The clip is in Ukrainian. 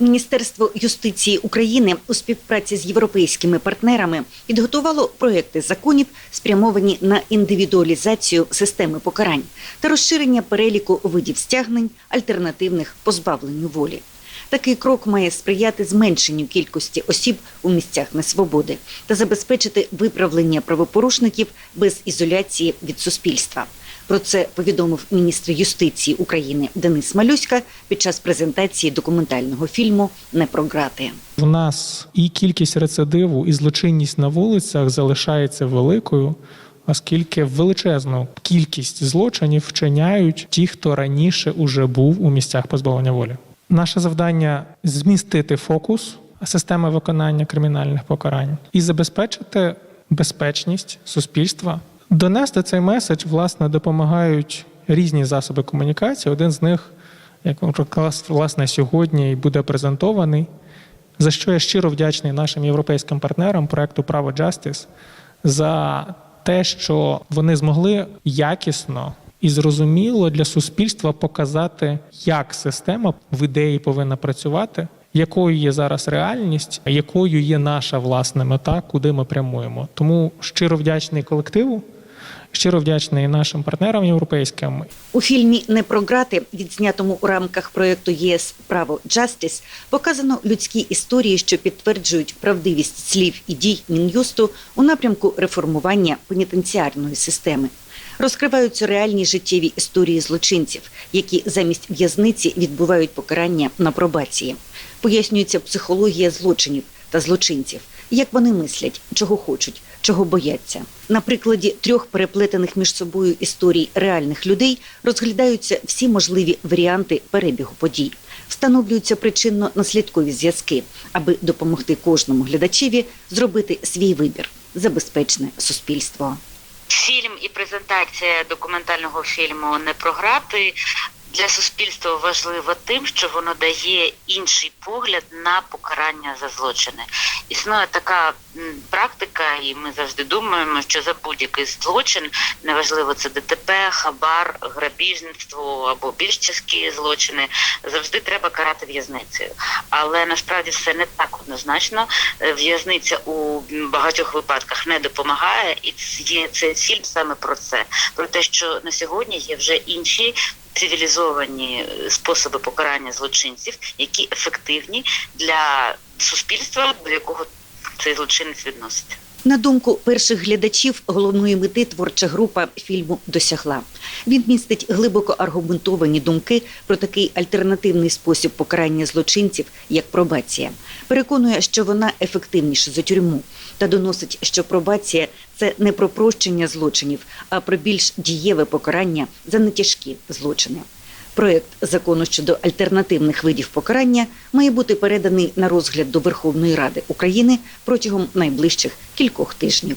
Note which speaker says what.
Speaker 1: Міністерство юстиції України у співпраці з європейськими партнерами підготувало проекти законів, спрямовані на індивідуалізацію системи покарань та розширення переліку видів стягнень, альтернативних позбавленню волі. Такий крок має сприяти зменшенню кількості осіб у місцях несвободи та забезпечити виправлення правопорушників без ізоляції від суспільства. Про це повідомив міністр юстиції України Денис Малюська під час презентації документального фільму Не про грати.
Speaker 2: В нас і кількість рецидиву, і злочинність на вулицях залишається великою, оскільки величезну кількість злочинів вчиняють ті, хто раніше уже був у місцях позбавлення волі. Наше завдання змістити фокус системи виконання кримінальних покарань і забезпечити безпечність суспільства. Донести цей меседж власне допомагають різні засоби комунікації. Один з них, як власне сьогодні, і буде презентований. За що я щиро вдячний нашим європейським партнерам проекту Право Justice за те, що вони змогли якісно і зрозуміло для суспільства показати, як система в ідеї повинна працювати, якою є зараз реальність, якою є наша власна мета, куди ми прямуємо. Тому щиро вдячний колективу, щиро вдячний нашим партнерам європейським
Speaker 1: У фільмі Не про грати, відзнятому у рамках проєкту ЄС Право Джастіс, показано людські історії, що підтверджують правдивість слів і дій мін'юсту у напрямку реформування пенітенціарної системи. Розкриваються реальні життєві історії злочинців, які замість в'язниці відбувають покарання на пробації. Пояснюється психологія злочинів та злочинців, як вони мислять, чого хочуть, чого бояться. На прикладі трьох переплетених між собою історій реальних людей розглядаються всі можливі варіанти перебігу подій. Встановлюються причинно-наслідкові зв'язки, аби допомогти кожному глядачеві зробити свій вибір за безпечне суспільство.
Speaker 3: Фільм і презентація документального фільму не програти для суспільства важливо тим, що воно дає інший погляд на покарання за злочини. Існує така практика, і ми завжди думаємо, що за будь-який злочин, неважливо це ДТП, хабар, грабіжництво або більш тяжкі злочини, завжди треба карати в'язницею. Але насправді все не так однозначно. Е, В'язниця у багатьох випадках не допомагає, і є цей фільм саме про це: про те, що на сьогодні є вже інші цивілізовані е, способи покарання злочинців, які ефективні для суспільства, до якого цей злочинець відноситься.
Speaker 1: На думку перших глядачів, головної мети творча група фільму досягла. Він містить глибоко аргументовані думки про такий альтернативний спосіб покарання злочинців, як пробація. Переконує, що вона ефективніша за тюрму, та доносить, що пробація це не про прощення злочинів, а про більш дієве покарання за нетяжкі злочини. Проєкт закону щодо альтернативних видів покарання має бути переданий на розгляд до Верховної Ради України протягом найближчих кількох тижнів.